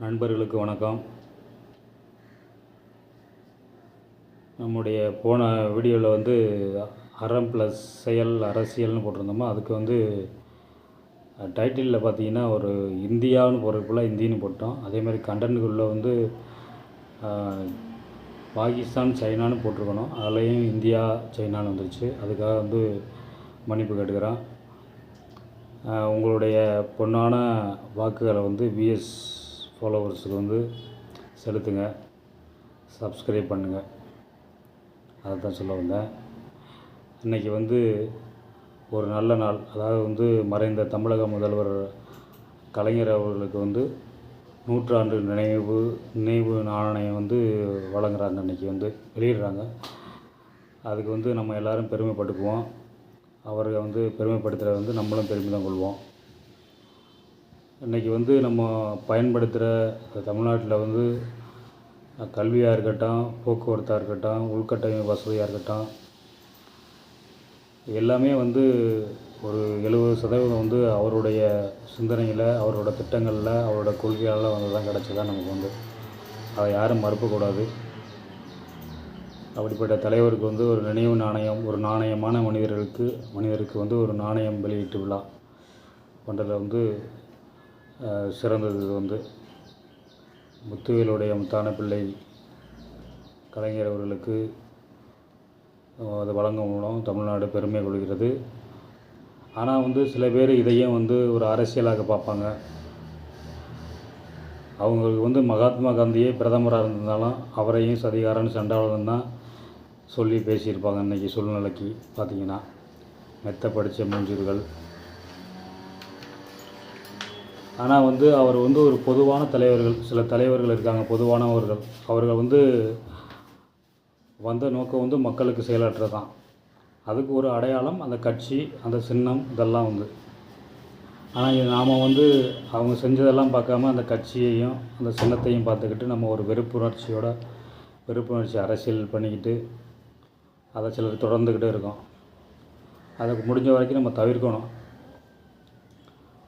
நண்பர்களுக்கு வணக்கம். நம்முடைய போன வீடியோவில் வந்து அறம் ப்ளஸ் செயல் அரசியல்னு போட்டிருந்தோமா அதுக்கு வந்து டைட்டிலில் பார்த்தீங்கன்னா ஒரு இந்தியான்னு போகிறதுக்குள்ள இந்தின்னு போட்டோம். அதேமாதிரி கண்டனுக்குள்ளே வந்து பாகிஸ்தான் சைனான்னு போட்டிருக்கணும். அதுலேயும் இந்தியா சைனான்னு வந்துருச்சு. அதுக்காக வந்து மன்னிப்பு கேட்டுக்கிறேன். உங்களுடைய பொன்னான வாக்குகளை வந்து விஎஸ் ஃபாலோவர்ஸுக்கு வந்து செலுத்துங்க. சப்ஸ்கிரைப் பண்ணுங்கள் அதை தான் சொல்ல வந்தேன். இன்றைக்கி வந்து ஒரு நல்ல நாள். அதாவது வந்து மறைந்த தமிழக முதல்வர் கலைஞர் அவர்களுக்கு வந்து நூற்றாண்டு நினைவு நினைவு நாணயம் வந்து வழங்குறாங்க. இன்றைக்கி வந்து வெளியிடுறாங்க. அதுக்கு வந்து நம்ம எல்லாரும் பெருமைப்பட்டுக்குவோம். அவரை வந்து பெருமைப்படுத்துகிற வந்து நம்மளும் பெருமிதம் கொள்வோம். இன்றைக்கி வந்து நம்ம பயன்படுத்துகிற தமிழ்நாட்டில் வந்து கல்வியாக இருக்கட்டும் போக்குவரத்தாக இருக்கட்டும் உள்கட்டமைப்பு வசதியாக இருக்கட்டும் எல்லாமே வந்து ஒரு எழுபது சதவீதம் வந்து அவருடைய சிந்தனையில் அவரோட திட்டங்களில் அவரோட கொள்கையால் வந்து தான் கிடச்சதான் நமக்கு வந்து. அதை யாரும் மறுக்கக்கூடாது அப்படிப்பட்ட தலைவருக்கு வந்து ஒரு நினைவு நாணயம் ஒரு நாணயமான மனிதர்களுக்கு மனிதருக்கு வந்து ஒரு நாணயம் வெளியீட்டு விழா. பண்ணுறதுல வந்து சிறந்தது வந்து முத்துவேலுடைய முத்தான பிள்ளை கலைஞர் அவர்களுக்கு அது வழங்கும் மூலம் தமிழ்நாடு பெருமை கொள்கிறது. ஆனால் வந்து சில பேர் இதையும் வந்து ஒரு அரசியலாக பார்ப்பாங்க. அவங்களுக்கு வந்து மகாத்மா காந்தியே பிரதமராக இருந்தாலும் அவரையும் சதிகாரன் சண்டாளன் தான் சொல்லி பேசியிருப்பாங்க இன்றைக்கி சூழ்நிலைக்கு பார்த்தீங்கன்னா மெத்த படித்த மூஞ்சூர்கள். ஆனால் வந்து அவர் வந்து ஒரு பொதுவான தலைவர்கள். சில தலைவர்கள் இருக்காங்க பொதுவானவர்கள். அவர்கள் வந்து வந்த நோக்கம் வந்து மக்களுக்கு செயலாற்ற தான் அதுக்கு ஒரு அடையாளம் அந்த கட்சி அந்த சின்னம் இதெல்லாம் வந்து. ஆனால் நாம் வந்து அவங்க செஞ்சதெல்லாம் பார்க்காம அந்த கட்சியையும் அந்த சின்னத்தையும் பார்த்துக்கிட்டு நம்ம ஒரு வெறுப்புணர்ச்சியோட வெறுப்புணர்ச்சி அரசியல் பண்ணிக்கிட்டு அதை சிலர் தொடர்ந்துக்கிட்டே இருக்கோம். அதுக்கு முடிஞ்ச வரைக்கும் நம்ம தவிர்க்கணும்.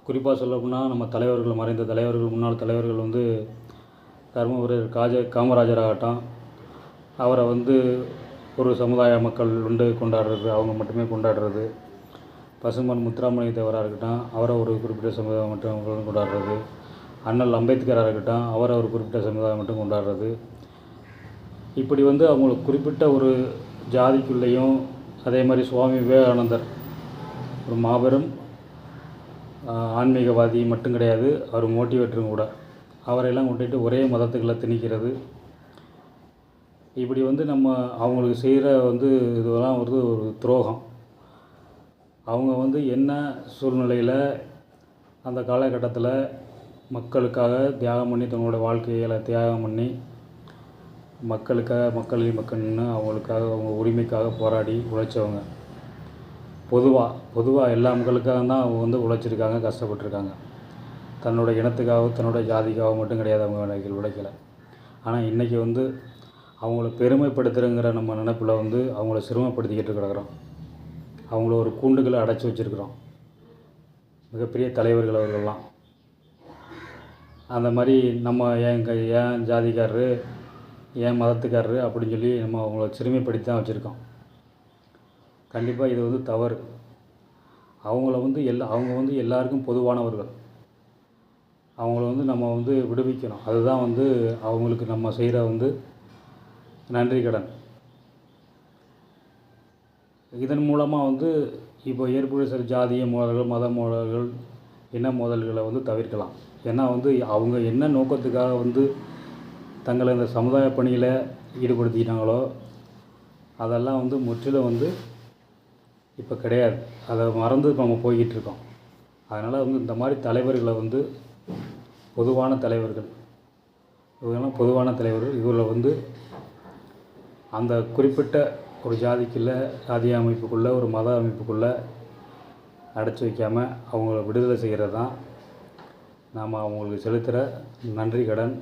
குறிப்பாக சொல்லப்போனால் நம்ம தலைவர்கள் மறைந்த தலைவர்கள் முன்னாள் தலைவர்கள் வந்து தருமபுரி காஜ காமராஜர் ஆகட்டும் அவரை வந்து ஒரு சமுதாய மக்கள் உண்டு கொண்டாடுறது அவங்க மட்டுமே கொண்டாடுறது. பசுமன் முத்துராமலிங்க தேவராக இருக்கட்டும் அவரை ஒரு குறிப்பிட்ட சமுதாயம் மட்டும் கொண்டாடுறது. அண்ணல் அம்பேத்கராக இருக்கட்டும் அவரை ஒரு குறிப்பிட்ட சமுதாயம் மட்டும் கொண்டாடுறது. இப்படி வந்து அவங்களுக்கு குறிப்பிட்ட ஒரு ஜாதிக்குள்ளேயும் அதே மாதிரி சுவாமி விவேகானந்தர் ஒரு மாபெரும் ஆன்மீகவாதி மட்டும் கிடையாது அவர் மோட்டிவேட்டரும் கூட. அவரையெல்லாம் கொண்டுட்டு ஒரே மதத்துக்குள்ளே திணிக்கிறது. இப்படி வந்து நம்ம அவங்களுக்கு செய்கிற வந்து இதெல்லாம் வந்து ஒரு துரோகம். அவங்க வந்து என்ன சூழ்நிலையில் அந்த காலகட்டத்தில் மக்களுக்காக தியாகம் பண்ணி தங்களோட வாழ்க்கைகளை தியாகம் பண்ணி மக்களுக்காக மக்களின் மக்கள்னு அவங்களுக்காக அவங்க உரிமைக்காக போராடி உழைச்சவங்க. பொதுவாக பொதுவாக எல்லா மக்களுக்காக தான் அவங்க வந்து உழைச்சிருக்காங்க கஷ்டப்பட்டிருக்காங்க. தன்னோட இனத்துக்காகவும் தன்னோட ஜாதிக்காக மட்டும் கிடையாது அவங்க உழைக்கலை. ஆனால் இன்றைக்கி வந்து அவங்கள பெருமைப்படுத்துகிறங்கிற நம்ம நினைப்பில் வந்து அவங்கள சிரமப்படுத்திக்கிட்டு கிடக்குறோம். அவங்கள ஒரு கூண்டுகளை அடைச்சி வச்சுருக்குறோம். மிகப்பெரிய தலைவர்கள் அவர்கள்லாம். அந்த மாதிரி நம்ம ஏன் க ஏன் ஜாதிக்காரரு ஏன் மதத்துக்காரரு அப்படின்னு சொல்லி நம்ம அவங்கள சிறுமைப்படுத்தி தான் வச்சுருக்கோம். கண்டிப்பாக இது வந்து தவறு. அவங்கள வந்து எல்லா அவங்க வந்து எல்லாருக்கும் பொதுவானவர்கள். அவங்கள வந்து நம்ம வந்து விடுவிக்கணும். அதுதான் வந்து அவங்களுக்கு நம்ம செய்கிற வந்து நன்றி கடன். இதன் மூலமாக வந்து இப்போ ஏற்படுகிற சில ஜாதிய மோதல்கள் மத மோதல்கள் இன மோதல்களை வந்து தவிர்க்கலாம். ஏன்னா வந்து அவங்க என்ன நோக்கத்துக்காக வந்து தங்களை இந்த சமுதாய பணியில் ஈடுபடுத்திக்கிட்டாங்களோ அதெல்லாம் வந்து முற்றிலும் வந்து இப்போ கிடையாது. அதை மறந்து நம்ம போய்கிட்டு இருக்கோம். அதனால் வந்து இந்த மாதிரி தலைவர்களை வந்து பொதுவான தலைவர்கள் இவங்கெல்லாம் பொதுவான தலைவர்கள். இவரில் வந்து அந்த குறிப்பிட்ட ஒரு ஜாதிக்குள்ளே ஜாதி அமைப்புக்குள்ளே ஒரு மத அமைப்புக்குள்ளே அடைச்சி வைக்காமல் அவங்கள விடுதலை செய்கிறது தான் நாம் அவங்களுக்கு செலுத்துகிற நன்றி கடன்